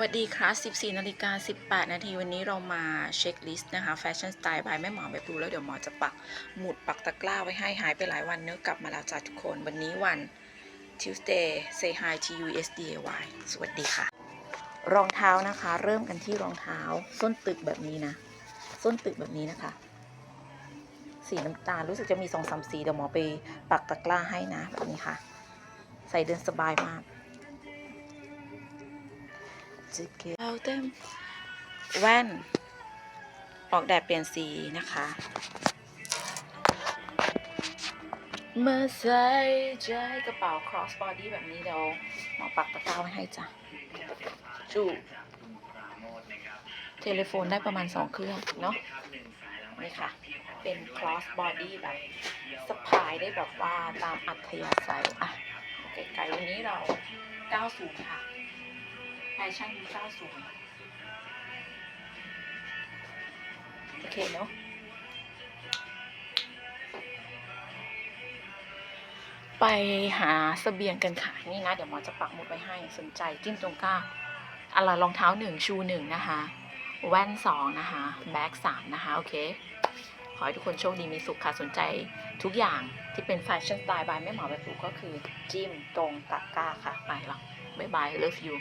สวัสดีครับ14นาฬิกา18 นาทีวันนี้เรามาเช็คลิสต์นะคะแฟชั่นสไตล์บายแม่หมอแบบดูแล้วเดี๋ยวหมอจะปักหมุดปักตะกร้าไว้ให้หายไปหลายวันเนื้อกลับมาแล้วจ้าทุกคน วันนี้วัน Tuesday say hi to you SDAY สวัสดีค่ะ รองเท้านะคะ เริ่มกันที่รองเท้า ส้นตึกแบบนี้นะ ส้นตึกแบบนี้นะคะ สีน้ำตาลรู้สึกจะมีสองสามสีเดี๋ยวหมอไปปักตะกร้าให้นะแบบนี้ค่ะ ใส่เดินสบายมาก เก็บเอาเต็มแว่น ออกแดดเปลี่ยนสีนะคะเมื่อใส่ใจกระเป๋า cross body แบบนี้เดี๋ยวหมอปักตะกร้าไว้ให้จ้ะ จูเทเลโฟนได้ประมาณ 2 เครื่อง เนาะนี่ค่ะ เป็น cross body แบบสะพายได้แบบว่าตามอัธยาศัย อะ ไกลๆวันนี้เรา 90 ค่ะ แฟชั่นยุค90 โอเคเนาะ ไปหาเสบียงกันค่ะ นี่นะ เดี๋ยวหมอจะปักหมุดไว้ให้ สนใจจิ้มตรงก้าอะไรรองเท้าหนึ่งชูหนึ่งนะคะ แว่นสองนะคะ แบ็กสามนะคะ โอเค ขอให้ทุกคนโชคดีมีสุขค่ะ สนใจทุกอย่างที่เป็นแฟชั่นสไตล์บายแม่หมอแบบถูกก็คือจิ้มตรงตะกร้าค่ะ ไปแล้วบ๊ายบาย love you